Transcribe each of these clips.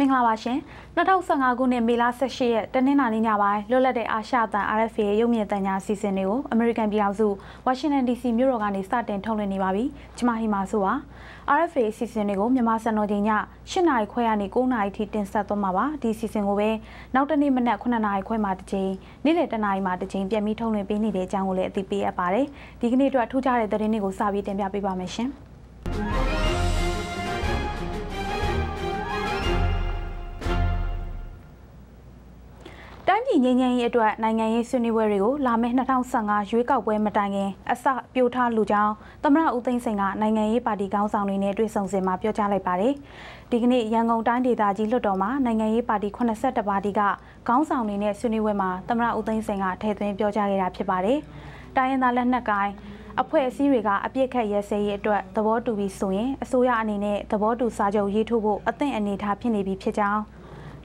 မင်္ဂလာပါရှင်2015ခုနှစ်မေလ18ရက်တနင်္လာနေ့ညပိုင်းလွတ်လပ်တဲ့အာရှတန် RFA ရုပ်မြင်သံကြားအစီအစဉ်တွေကို American ပြည်ထောင်စု Washington DC မြို့တော်ကနေစတင်ထုတ်လွှင့်နေပါပြီကျွန်မဟီမာဆိုပါ RFA အစီအစဉ်တွေကိုမြန်မာစံတော်ချိန်ည8နာရီခွဲကနေ9နာရီထိတင်ဆက်သွားမှာပါဒီအစီအစဉ်ကိုပဲနောက်တနေ့မနက်9နာရီခွဲမှတစ်ချိန်နေ့လယ်10နာရီမှတစ်ချိန်ပြန်ပြီးထုတ်လွှင့်ပေးနေတဲ့အကြောင်းကိုလည်းအသိပေးအပ်ပါတယ်ဒီကနေ့အတွက်ထူးခြားတဲ့သတင်းတွေကိုစပြီးတင်ပြပေးပါမယ်ရှင် တိုင်းပြည်ငြိမ်းချမ်းရေးအတွက်နိုင်ငံရေးဆွေးနွေးပွဲတွေကိုလာမယ့်2015ရွေးကောက်ပွဲမတိုင်ခင်အစပြိုထားလူကြောင်းသမရဦးသိန်းစိန်ကနိုင်ငံရေးပါတီခေါင်းဆောင်တွေနဲ့တွေ့ဆုံစဉ်မှာပြောကြားလိုက်ပါတယ်။ဒီကနေ့ရန်ကုန်တိုင်းဒေသကြီးလွှတ်တော်မှာနိုင်ငံရေးပါတီ82ပါတီကခေါင်းဆောင်တွေနဲ့ဆွေးနွေးပွဲမှာသမရဦးသိန်းစိန်ကထည့်သွင်းပြောကြားခဲ့တာဖြစ်ပါတယ်။တိုင်းရင်းသားလက်နက်ကိုင်အဖွဲ့အစည်းတွေကအပြစ်ခတ်ရဲစဲရေးအတွက်သဘောတူပြီးဆိုရင်အစိုးရအနေနဲ့သဘောတူစာချုပ်ရေးထိုးဖို့အသင့်အနေထားဖြစ်နေပြီဖြစ်ကြောင်း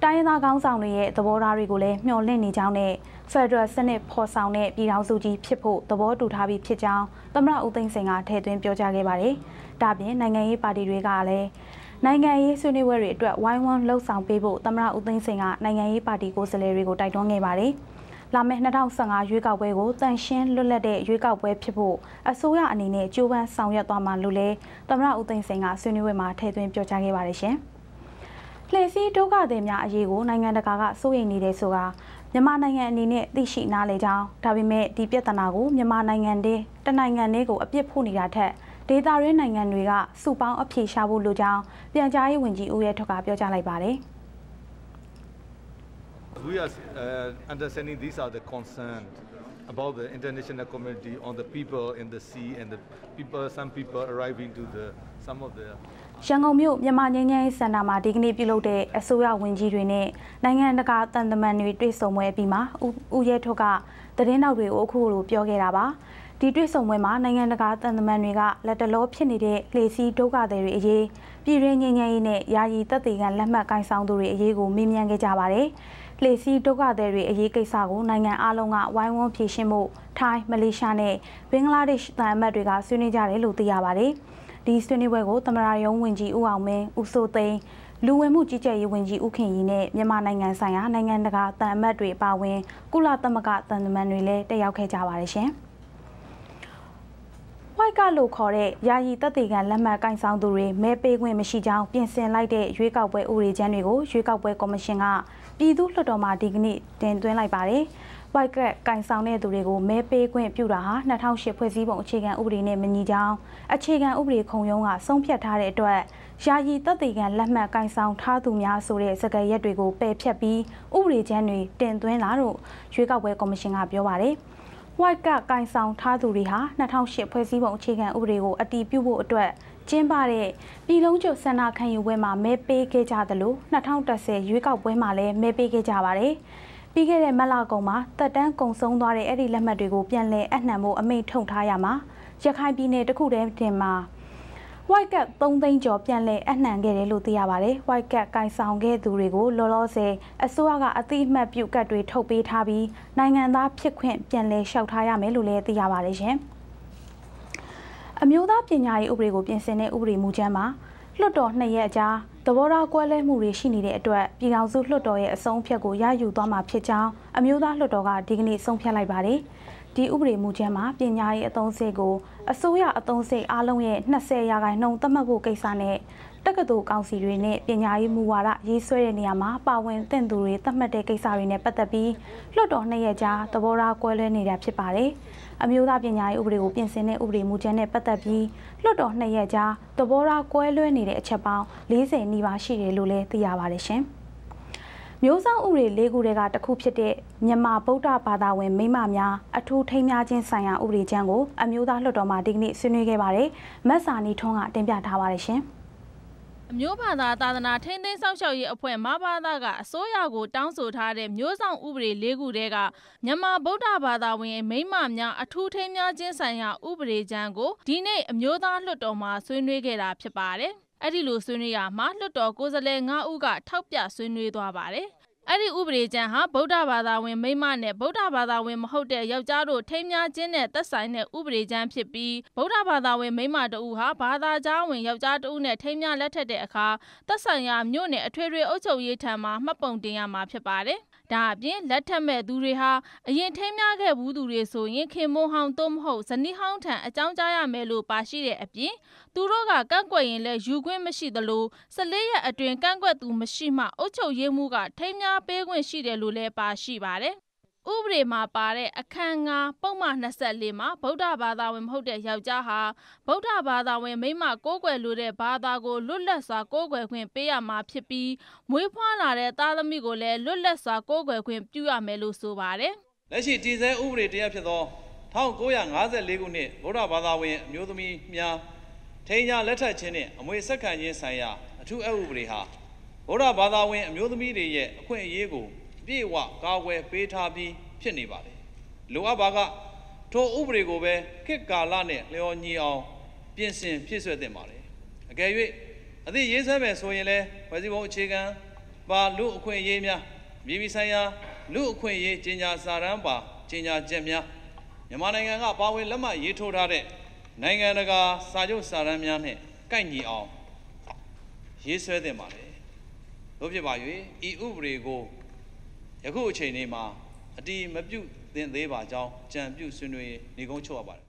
တိုင်းရင်းသားခေါင်းဆောင်တွေရဲ့သဘောထားတွေကိုလည်းမျှော်လင့်နေကြောင်းနဲ့ Federal စနစ်ဖော်ဆောင်တဲ့ပြည်ထောင်စုကြီးဖြစ်ဖို့သဘောတူထားပြီးဖြစ်ကြောင်းသမရဦးသိန်းစိန်ကထည့်သွင်းပြောကြားခဲ့ပါတယ်။ဒါပြင်နိုင်ငံရေးပါတီတွေကလည်းနိုင်ငံရေးဆွေးနွေးပွဲတွေအတွက်ဝိုင်းဝန်းလှုပ်ဆောင်ပေးဖို့သမရဦးသိန်းစိန်ကနိုင်ငံရေးပါတီကိုယ်စားလှယ်တွေကိုတိုက်တွန်းခဲ့ပါတယ်။လာမယ့်2015ရွေးကောက်ပွဲကိုတန်ရှင်းလွတ်လပ်တဲ့ရွေးကောက်ပွဲဖြစ်ဖို့အစိုးရအနေနဲ့ကြိုးပမ်းဆောင်ရွက်သွားမှာလို့လည်းသမရဦးသိန်းစိန်ကဆွေးနွေးပွဲမှာထည့်သွင်းပြောကြားခဲ့ပါတယ်ရှင်။ လှည့်စည်းဒုက္ခသည်များအရေးကိုနိုင်ငံတကာကစိုးရိမ်နေတယ်ဆိုတာမြန်မာနိုင်ငံအနေနဲ့သိရှိနားလည်ကြောင်းဒါပေမဲ့ဒီပြဿနာကိုမြန်မာနိုင်ငံတည်းတနိုင်ငံတည်းကိုအပြစ်ဖို့နေတာထက်ဒေသရင်းနိုင်ငံတွေကစုပေါင်းအဖြေရှာဖို့လိုကြောင်းပြန်ကြားရေးဝန်ကြီးဦးရဲထွက်ကပြောကြားလိုက်ပါတယ် We are uh, understanding these are the concerns about the international community on the people in the sea and the people some people arriving to the some of the ရန်ကုန်မြို့မြန်မာငင်းငယ်စင်တာမှာဒီကနေ့ပြုလုပ်တဲ့အစိုးရဝန်ကြီးတွေနဲ့နိုင်ငံတကာတန်တမန်တွေတွေ့ဆုံပွဲပြီးမှာဦးရဲထွက်ကသတင်းနောက်တွေကိုအခုလိုပြောခဲ့တာပါဒီတွေ့ဆုံပွဲမှာနိုင်ငံတကာတန်တမန်တွေကလက်တလောဖြစ်နေတဲ့လေစီဒုက္ခသည်တွေအရေးပြည်ရင်းငင်းငယ်ရေးနဲ့ယာယီတပ်သေးကန်လက်မှတ်ကိုင်ဆောင်သူတွေအရေးကိုမေးမြန်းခဲ့ကြပါတယ်လေစီဒုက္ခသည်တွေအရေးကိစ္စကိုနိုင်ငံအလုံးကဝိုင်းဝန်းဖြေရှင်းမှုထိုင်းမလေးရှားနဲ့ဘင်္ဂလားဒေ့ရှ်တန်အမတ်တွေကဆွေးနွေးကြတယ်လို့သိရပါတယ်။ ဒီဆွေးနွေးပွဲကိုသမရယုံဝင်ကြီးဦးအောင်မင်းဦးစိုးသိန်းလူဝင်မှုကြီးကြပ်ရေးဝန်ကြီးဦးခင်ရီနဲ့မြန်မာနိုင်ငံဆိုင်ရာနိုင်ငံတကာတန်အမတ်တွေပါဝင်ကုလသမဂ္ဂတန်တမန်တွေလည်းတက်ရောက်ခဲ့ကြပါတယ်ရှင်။ဝိုက်ကလို့ခေါ်တဲ့ယာယီတပ်တေကန်လက်မှတ်ကင်ဆောင်သူတွေမဲပေးခွင့်မရှိကြောင်းပြင်ဆင်လိုက်တဲ့ရွေးကောက်ပွဲဥပဒေချမ်းတွေကိုရွေးကောက်ပွဲကော်မရှင်ကပြည်သူ့လွှတ်တော်မှာဒီကနေ့တင်သွင်းလိုက်ပါတယ်။ white card ကင်ဆောင်တဲ့သူတွေကိုမဲပေးခွင့်ပြုတာဟာ2008ဖွဲ့စည်းပုံအခြေခံဥပဒေနဲ့မညီကြောင်းအခြေခံဥပဒေခုံရုံးကဆုံးဖြတ်ထားတဲ့အတွက်ယာယီတပ်တေကန်လက်မှတ်ကင်ဆောင်ထားသူများဆိုတဲ့စကားရက်တွေကိုပယ်ဖျက်ပြီးဥပဒေချမ်းတွေတင်သွင်းလာလို့ရွေးကောက်ပွဲကော်မရှင်ကပြောပါတယ်။ white ကကင်ဆောင်ထားသူတွေဟာ2008ဖွဲ့စည်းပုံအခြေခံဥပဒေကိုအတည်ပြုဖို့အတွက်ကျင်းပတဲ့ပြည်လုံးကျွတ်ဆန္ဒခံယူပွဲမှာမဲပေးခဲ့ကြသလို2010ရွေးကောက်ပွဲမှာလည်းမဲပေးခဲ့ကြပါတယ်။ ပြီးခဲ့တဲ့မလကုံမှာတက်တန်းကုံဆုံးသွားတဲ့အဲ့ဒီလက်မှတ်တွေကိုပြန်လည်အနှံဖို့အမိန့်ထုတ်ထားရမှာရခိုင်ပြည်နယ်တစ်ခုတည်းတင်မှာ white cap 3သိန်းကျော်ပြန်လည်အနှံခဲ့တယ်လို့သိရပါတယ် white cap ကင်ဆောင်ခဲ့သူတွေကိုလောလောဆယ်အစိုးရကအတိအမှတ်ပြုကတ်တွေထုတ်ပေးထားပြီးနိုင်ငံသားဖြစ်ခွင့်ပြန်လည်လျှောက်ထားရမယ်လို့လည်းသိရပါတယ်ရှင်အမျိုးသားပညာရေးဥပဒေကိုပြင်ဆင်တဲ့ဥပဒေမူကြမ်းမှာလွှတ်တော်နှစ်ရက်အကြာ သဘောထားကွဲလဲမှုတွေရှိနေတဲ့အတွက်ပြည်ထောင်စုလွှတ်တော်ရဲ့အဆုံးအဖြတ်ကိုရယူသွားမှာဖြစ်ကြောင်းအမျိုးသားလွှတ်တော်ကဒီကနေ့ဆုံးဖြတ်လိုက်ပါတယ်။ဒီဥပဒေမူကြမ်းမှာပညာရေးအသုံးစရိတ်ကိုအစိုးရအသုံးစရိတ်အားလုံးရဲ့20ရာခိုင်နှုန်းသတ်မှတ်ဖို့ကိစ္စနဲ့ တက္ကသိုလ်ကောင်စီတွေနဲ့ပညာရေးမူဝါဒရေးဆွဲတဲ့နေရာမှာပါဝင်သင့်သူတွေသတ်မှတ်တဲ့ကိစ္စတွေနဲ့ပတ်သက်ပြီးလွှတ်တော်နှစ်ရက်ကြာသဘောထားကွဲလွဲနေတာဖြစ်ပါတယ်။အမျိုးသားပညာရေးဥပဒေကိုပြင်ဆင်တဲ့ဥပဒေမူကြမ်းနဲ့ပတ်သက်ပြီးလွှတ်တော်နှစ်ရက်ကြာသဘောထားကွဲလွဲနေတဲ့အချက်ပေါင်း40နီးပါးရှိတယ်လို့လည်းသိရပါတယ်ရှင်။မျိုးစောင့်ဥပဒေ၄ခုတည်းကတစ်ခုဖြစ်တဲ့မြန်မာဗုဒ္ဓဘာသာဝင်မိမများအထူးထိမ်းများခြင်းဆိုင်ရာဥပဒေကြမ်းကိုအမျိုးသားလွှတ်တော်မှာဒီကနေ့ဆွေးနွေးခဲ့ပါတယ်။မတ်စာနီထွန်းကတင်ပြထားပါတယ်ရှင်။ အမျိုးဘာသာသာသနာထိန်းသိမ်းစောင့်ရှောက်ရေးအဖွဲ့မဘာသာကအစိုးရကိုတောင်းဆိုထားတဲ့မျိုးဆောင်ဥပဒေ၄ခုတည်းကမြန်မာဗုဒ္ဓဘာသာဝင်မိမများအထူးထိန်းများခြင်းဆိုင်ရာဥပဒေကြမ်းကိုဒီနေ့အမျိုးသားလွှတ်တော်မှာဆွေးနွေးခဲ့တာဖြစ်ပါတယ်။အဲ့ဒီလိုဆွေးနွေးရမှာလွှတ်တော်ကိုယ်စားလှယ်၅ဦးကထောက်ပြဆွေးနွေးသွားပါတယ်။ အဲ့ဒီဥပဒေကြမ်းဟာဗုဒ္ဓဘာသာဝင်မိန်းမနဲ့ဗုဒ္ဓဘာသာဝင်မဟုတ်တဲ့ယောက်ျားတို့ထိမ်းများခြင်းနဲ့သက်ဆိုင်တဲ့ဥပဒေကြမ်းဖြစ်ပြီးဗုဒ္ဓဘာသာဝင်မိန်းမတဦးဟာဘာသာကြားဝင်ယောက်ျားတဦးနဲ့ထိမ်းများလက်ထက်တဲ့အခါသက်ဆိုင်ရာမြို့နယ်အထွေထွေအုပ်ချုပ်ရေးထံမှမှတ်ပုံတင်ရမှာဖြစ်ပါတယ်။ ဒါအပြင် လက်ထက်မဲ့သူတွေဟာ အရင်ထိမ်းများခဲ့ဘူးသူတွေဆိုရင် ခင်မွန်းဟောင်း သို့မဟုတ် ဇနီးဟောင်းထံ အကြောင်းကြားရမယ်လို့ ပါရှိတဲ့အပြင် သူတို့က ကန့်ကွက်ရင်လည်း ယူခွင့်မရှိသလို14ရက်အတွင်း ကန့်ကွက်သူမရှိမှ အုပ်ချုပ်ရေးမှူးက ထိမ်းများပေးခွင့်ရှိတယ်လို့လည်း ပါရှိပါတယ်။ ဥပဒေမှာပါတဲ့အခန်းငါပုံမှန်24မှာ ဗုဒ္ဓဘာသာဝင်မဟုတ်တဲ့ ယောက်ျားဟာ ဗုဒ္ဓဘာသာဝင် မိန်းမ ကိုးကွယ်လိုတဲ့ ဘာသာကို လွတ်လပ်စွာ ကိုးကွယ်ခွင့်ပေးရမှာဖြစ်ပြီး မွေးဖွားလာတဲ့ သားသမီးကိုလည်း လွတ်လပ်စွာ ကိုးကွယ်ခွင့်ပြုရမယ်လို့ ဆိုပါတယ်။လက်ရှိတည်ဆဲဥပဒေတရားဖြစ်သော1954ခုနှစ် ဗုဒ္ဓဘာသာဝင် အမျိုးသမီးများ ထိန်းညာလက်ထပ်ခြင်းနှင့် အမွေဆက်ခံခြင်းဆိုင်ရာ အထူးအဥပဒေဟာ ဗုဒ္ဓဘာသာဝင် အမျိုးသမီးတွေရဲ့ အခွင့်အရေးကိုအ ပြည့်အဝကာကွယ်ပေးထားပြီးဖြစ်နေပါတယ်လိုအပ်ပါကထိုဥပဒေကိုပဲခေတ်ကာလနဲ့လျော်ညီအောင်ပြင်ဆင်ဖြည့်ဆွတ်သင့်ပါတယ်အကယ်၍အသည့်ရေးဆွဲမယ်ဆိုရင်လည်းဝစီဘုံအခြေခံပါလူအခွင့်အရေးများမြေပြည်ဆိုင်ရာလူအခွင့်အရေးကြီးညာစာရန်ပါကြီးညာချက်များမြန်မာနိုင်ငံကပါဝင်လက်မှတ်ရေးထိုးထားတဲ့နိုင်ငံတကာစာချုပ်စာတမ်းများနဲ့ကိုက်ညီအောင်ရေးဆွဲသင့်ပါတယ်တို့ဖြစ်ပါ၍ဤဥပဒေကို ယခုအချိန်လေးမှာအတီးမပြုတ်သင့်သေးပါကြောင်းကြံပြုဆွေးနွေးနေကုန်းချုပ်ရပါတယ်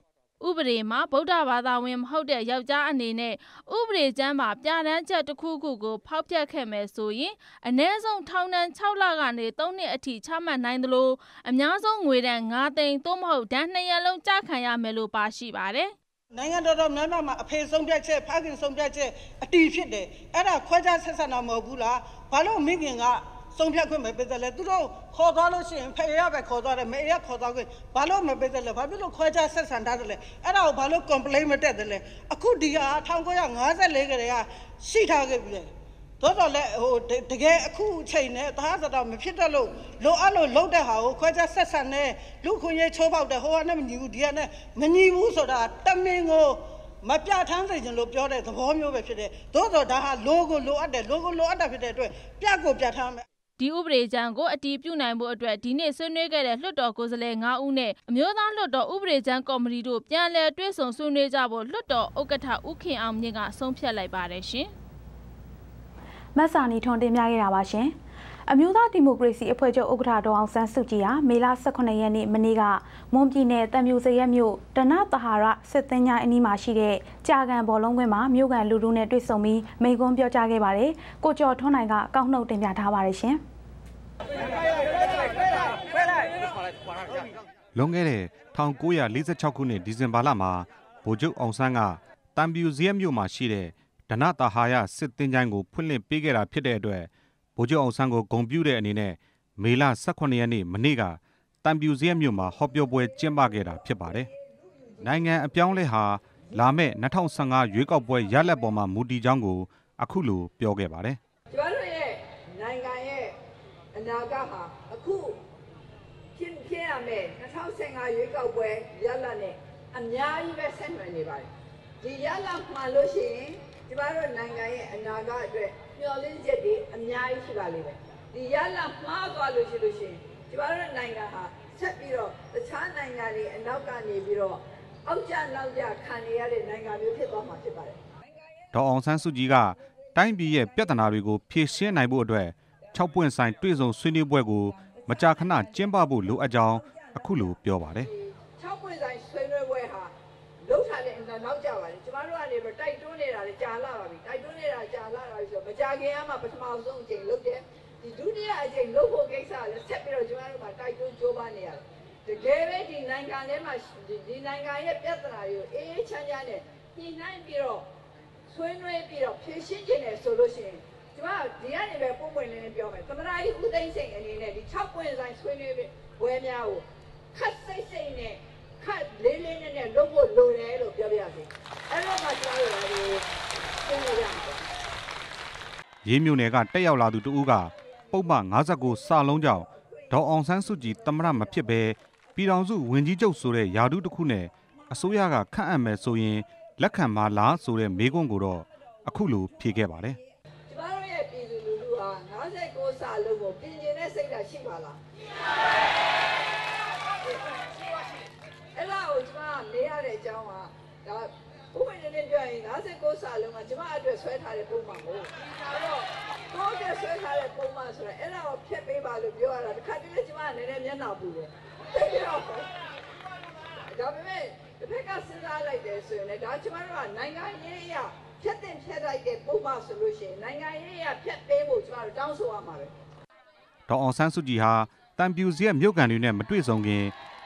ဥပဒေမှာဗုဒ္ဓဘာသာဝင်မဟုတ်တဲ့ယောက်ျားအနေနဲ့ဥပဒေကျမ်းပါပြဋ္ဌာန်းချက်တစ်ခုခုကိုဖောက်ဖျက်ခဲ့မယ်ဆိုရင်အ ਨੇ ဆုံးထောင်ဒဏ်6လကနေ3နှစ်အထိချမှတ်နိုင်သလိုအများဆုံးငွေဒဏ်9သိန်းသို့မဟုတ်ဒဏ်2ရက်လုံးကြခံရမယ်လို့ပါရှိပါတယ်နိုင်ငံတော်တော်များများမှာအဖေဆုံးဖြတ်ချက်ဖခင်ဆုံးဖြတ်ချက်အတီးဖြစ်တယ်အဲ့ဒါခွဲခြားဆက်ဆံတာမဟုတ်ဘူးလားဘာလို့မိခင်က ဆုံးဖြတ်ခွင့်မပေးတယ်လဲသူတို့ခေါ်သွားလို့ရှိရင်ဖေရပဲခေါ်သွားတယ်မေရခေါ်သွားခွင့်ဘာလို့မပေးတယ်လဲဘာဖြစ်လို့ခွဲခြားဆက်ဆံထားတယ်လဲအဲ့ဒါကိုဘာလို့ complaint မတက်တယ်လဲအခုဒီဟာ1954ကတည်းကရှိထားခဲ့ပြီလေတော့တော့လေဟိုတတကယ်အခုအချိန်နဲ့သာသတာမဖြစ်တော့လို့လိုအပ်လို့လုံးတဲ့ဟာကိုခွဲခြားဆက်ဆံနေလူခွင့်ရေးချိုးပေါက်တယ်ဟိုကနဲ့မညီဘူးဒီကနဲ့မညီဘူးဆိုတာတမင်ကိုမပြဋ္ဌာန်းစေခြင်းလို့ပြောတဲ့သဘောမျိုးပဲဖြစ်တယ်သို့တော့ဒါဟာလိုကိုလိုအပ်တယ်လိုကိုလိုအပ်တာဖြစ်တဲ့အတွက်ပြကိုပြဋ္ဌာန်းမယ် ဒီဥပဒေကြမ်းကို အတည်ပြုနိုင်ဖို့အတွက် ဒီနေ့ဆွေးနွေးခဲ့တဲ့ လွှတ်တော်ကိုယ်စားလှယ်9ဦးနဲ့ အမျိုးသားလွှတ်တော် ဥပဒေကြမ်းကော်မတီတို့ ပြန်လည်တွဲဆုံဆွေးနွေးကြဖို့ လွှတ်တော်ဥက္ကဋ္ဌ ဦးခင်အောင်မြင့်က ဆုံးဖြတ်လိုက်ပါတယ်ရှင်။မတ်စာနီထွန်တင်ပြခဲ့တာပါရှင် အမျိုးသားဒီမိုကရေစီအဖွဲ့ချုပ်ဥက္ကဋ္ဌဒေါအောင်ဆန်းစုကြည်ဟာမေလ18ရက်နေ့မနေ့ကမွန်ပြည်နယ်တံမျိုးစရက်မြို့တနသဟာရစစ်သင်းညာအနီးမှာရှိတဲ့ကြာကန်ဘောလုံးကွင်းမှာမြို့ကန်လူလူနဲ့တွေ့ဆုံပြီးမိန့်ခွန်းပြောကြားခဲ့ပါတယ်။ကိုကျော်ထွန်းနိုင်ကကောက်နှုတ်တင်ပြထားပါတယ်ရှင်။ လွန်ခဲ့တဲ့1946ခုနှစ်ဒီဇင်ဘာလမှာဗိုလ်ချုပ်အောင်ဆန်းကတံပြူဇရက်မြို့မှာရှိတဲ့ဒနတာဟာယစစ်သင်္ချိုင်းကိုဖွင့်လှစ်ပေးခဲ့တာဖြစ်တဲ့အတွက်ဗိုလ်ချုပ်အောင်ဆန်းကိုဂုဏ်ပြုတဲ့အနေနဲ့မေလ18ရက်နေ့မနေ့ကတံပြူဇရက်မြို့မှာဟောပြောပွဲကျင်းပခဲ့တာဖြစ်ပါတယ်။နိုင်ငံအပြောင်းလဲဟာလာမယ့်2015ရွေးကောက်ပွဲရလဒ်ပေါ်မှာမူတည်ကြောင်းကိုအခုလိုပြောခဲ့ပါတယ်။ ကျမတို့ရဲ့နိုင်ငံရဲ့အ နာဂတ်ဟာအခုဖြစ်ဖြစ်ရမယ်2015ရွေးကောက်ပွဲရလဒ်နဲ့အများကြီးပဲဆက်နွယ်နေပါတယ်ဒီရလဒ်မှန်လို့ရှိရင်ကျမတို့နိုင်ငံရဲ့အနာဂတ်အတွက်မျှော်လင့်ချက်တွေအများကြီးရှိပါလိမ့်မယ်ဒီရလဒ်မှားသွားလို့ရှိလို့ရှိရင်ကျမတို့နိုင်ငံဟာဆက်ပြီးတော့တခြားနိုင်ငံတွေအနောက်ကနေပြီးတော့အောက်ကျနောက်ကျခံနေရတဲ့နိုင်ငံမျိုးဖြစ်သွားမှာဖြစ်ပါတယ်ဒေါ်အောင်ဆန်းစုကြည်ကတိုင်းပြည်ရဲ့ပြဿနာတွေကိုဖြေရှင်းနိုင်ဖို့အတွက် 6ပွင့်ဆိုင်တွေ့ဆုံဆွေးနွေးပွဲကိုမကြာခဏကျင်းပဖို့လိုအပ်ကြောင်းအခုလိုပြောပါတယ်6ပွင့်ဆိုင်ဆွေးနွေးပွဲဟာလုံးထားတဲ့အင်တာနောက်ကြပါတယ်ကျမတို့ကနေပြီးတိုက်တွန်းနေတာလည်းကြာလာပါပြီတိုက်တွန်းနေတာကြာလာပါပြီဆိုတော့မကြာခင်ကမှပထမဆုံးအချိန်လုပ်တယ်ဒီဒုတိယအချိန်လုပ်ဖို့ကိစ္စလည်းဆက်ပြီးတော့ကျမတို့ကတိုက်တွန်းကြိုးပမ်းနေရတယ်တကယ်ပဲဒီနိုင်ငံထဲမှာဒီနိုင်ငံရဲ့ပြဿနာတွေကိုအေးအေးချမ်းချမ်းနဲ့ညှိနှိုင်းပြီးတော့ဆွေးနွေးပြီးတော့ဖြေရှင်းခြင်းနဲ့ဆိုလို့ရှိရင် ကျမဒီကနေပဲပုံပွင့်လင်းလင်းပြောမယ်သမရာကြီးဦးသိန်းစိန်အနေနဲ့ဒီ6ပွင့်ဆိုင်ဆွေးနွေးပွဲများကိုခက်စိတ်စိတ်နဲ့ခက်လေးလေးနဲ့နဲ့လုပ်ဖို့လိုတယ်လို့ပြောပြရစီအဲ့တော့မှကျမတို့ကဒီဆွေးနွေးရမယ်ရေးမြို့နယ်ကတက်ရောက်လာသူတဦးကပုံမှန်59စာလုံးကြောင့်ဒေါ်အောင်ဆန်းစုကြည်တမရမဖြစ်ပဲပြည်တော်စုဝင်ကြီးချုပ်ဆိုတဲ့ယာဒုတစ်ခုနဲ့အစိုးရကခန့်အပ်မယ်ဆိုရင်လက်ခံပါလားဆိုတဲ့မေးခွန်းကိုတော့အခုလိုဖြေခဲ့ပါတယ် ကျမတို့ရဲ့ပြည်သူလူထုဟာ59စာလုံးကိုပြင်ကျင်တဲ့တာရှိပါလားအဲ့ဒါကိုကျွန်မမေးရတဲ့အကြောင်းကဒါဥပဒေနဲ့ပြောရင်59စာလုံးကကျွန်မအတွက်ဆွဲထားတဲ့ပုံမှန်ကိုအဲ့တော့ကိုယ့်အတွက်ဆွဲထားတဲ့ပုံမှန်ဆိုတော့အဲ့ဒါကိုဖျက်ပေးပါလို့ပြောရတာတစ်ခါတည်းလည်းကျွန်မကလည်းနည်းနည်းမျက်နှာပူတယ်သိပြီတော့ဒါပေမဲ့တစ်ဖက်ကစဉ်းစားလိုက်တယ်ဆိုရင်လည်းဒါကျွန်မတို့ကနိုင်ငံရေးအရာဖြတ်တင်ဖြတ်လိုက်တဲ့ပုံမှန်ဆိုလို့ရှိရင်နိုင်ငံရေးအရာဖြတ်ပေးဖို့ကျွန်တော်တို့တောင်းဆိုရမှာပဲ ဒေါအောင်ဆန်းစုကြည်ဟာတန်ပြူစီရဲ့မြို့ကန်တွေနဲ့မတွေ့ဆုံခင်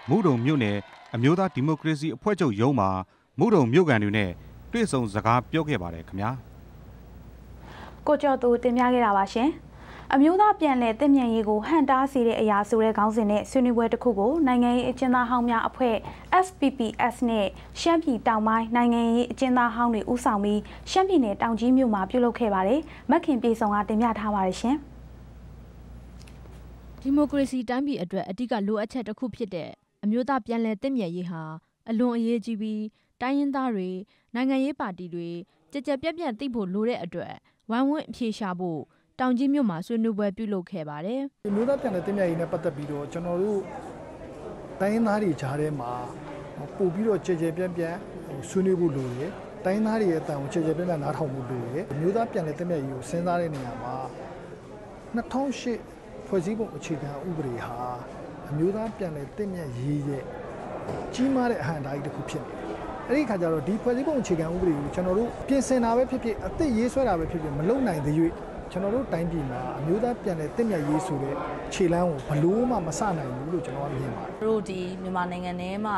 မုဒုံမြို့နယ်အမျိုးသားဒီမိုကရေစီအဖွဲ့ချုပ်ရုံးမှာမုဒုံမြို့ကန်တွေနဲ့တွေ့ဆုံစကားပြောခဲ့ပါတယ်ခင်ဗျာကိုကျော်သူတင်ပြခဲ့တာပါရှင်အမျိုးသားပြန်လည်တည်မြဲရေးကိုဟန်တားစေတဲ့အရာဆိုတဲ့ခေါင်းစဉ်နဲ့ဆွေးနွေးပွဲတစ်ခုကိုနိုင်ငံရေးအကျဉ်းသားဟောင်းများအဖွဲ့ SPPS နဲ့ရှမ်းပြည်တောင်ပိုင်းနိုင်ငံရေးအကျဉ်းသားဟောင်းတွေဦးဆောင်ပြီးရှမ်းပြည်နယ်တောင်ကြီးမြို့မှာပြုလုပ်ခဲ့ပါတယ်။မက်ခင်ပြေဆောင်ကတင်ပြထားပါတယ်ရှင်။ ဒီမိုကရေစီတိုင်းပြည်အတွက်အဓိကလိုအပ်ချက်တစ်ခုဖြစ်တဲ့အမျိုးသားပြန်လည်တည်မြဲရေးဟာအလွန်အရေးကြီးပြီးတိုင်းရင်းသားတွေနိုင်ငံရေးပါတီတွေကြကြပြက်ပြက်သိဖို့လိုတဲ့အတွက်ဝိုင်းဝန်းအဖြေရှာဖို့တောင်ကြီးမြို့မှာဆွေးနွေးပွဲပြုလုပ်ခဲ့ပါတယ်ဒီမျိုးသားပြန်တဲ့တင်မြရေးနဲ့ပတ်သက်ပြီးတော့ကျွန်တော်တို့တိုင်းရင်းသားတွေကြားထဲမှာပို့ပြီးတော့ကြည်ကြဲပြန့်ပြန့်ဆွေးနွေးဖို့လိုတယ်တိုင်းသားတွေရဲ့အတန်ကိုကြည်ကြဲပြန့်ပြန့်နားထောင်ဖို့လိုတယ်မျိုးသားပြန်တဲ့တင်မြရေးကိုစဉ်းစားတဲ့နေရာမှာ2008 ဖွဲ့စည်းပုံအခြေခံဥပဒေဟာအမျိုးသားပြန်တဲ့တင်မြရေးရဲ့ကြီးမားတဲ့အဟန့်အတားကြီးတစ်ခုဖြစ်နေတယ်အဲ့ဒီခါကျတော့ဒီဖွဲ့စည်းပုံအခြေခံဥပဒေကိုကျွန်တော်တို့ပြင်ဆင်တာပဲဖြစ်ဖြစ်အသစ်ရေးဆွဲတာပဲဖြစ်ဖြစ်မလုံနိုင်သေး၍ကျွန်တော်တို့တိုင်းပြည်မှာအမျိုးသားပြန်လည်တင့်မြတ်ရေးဆိုတဲ့ခြေလှမ်းကိုဘလို့မှမစနိုင်ဘူးလို့ကျွန်တော်ကမြင်ပါတယ်တို့ဒီမြန်မာနိုင်ငံထဲမှာ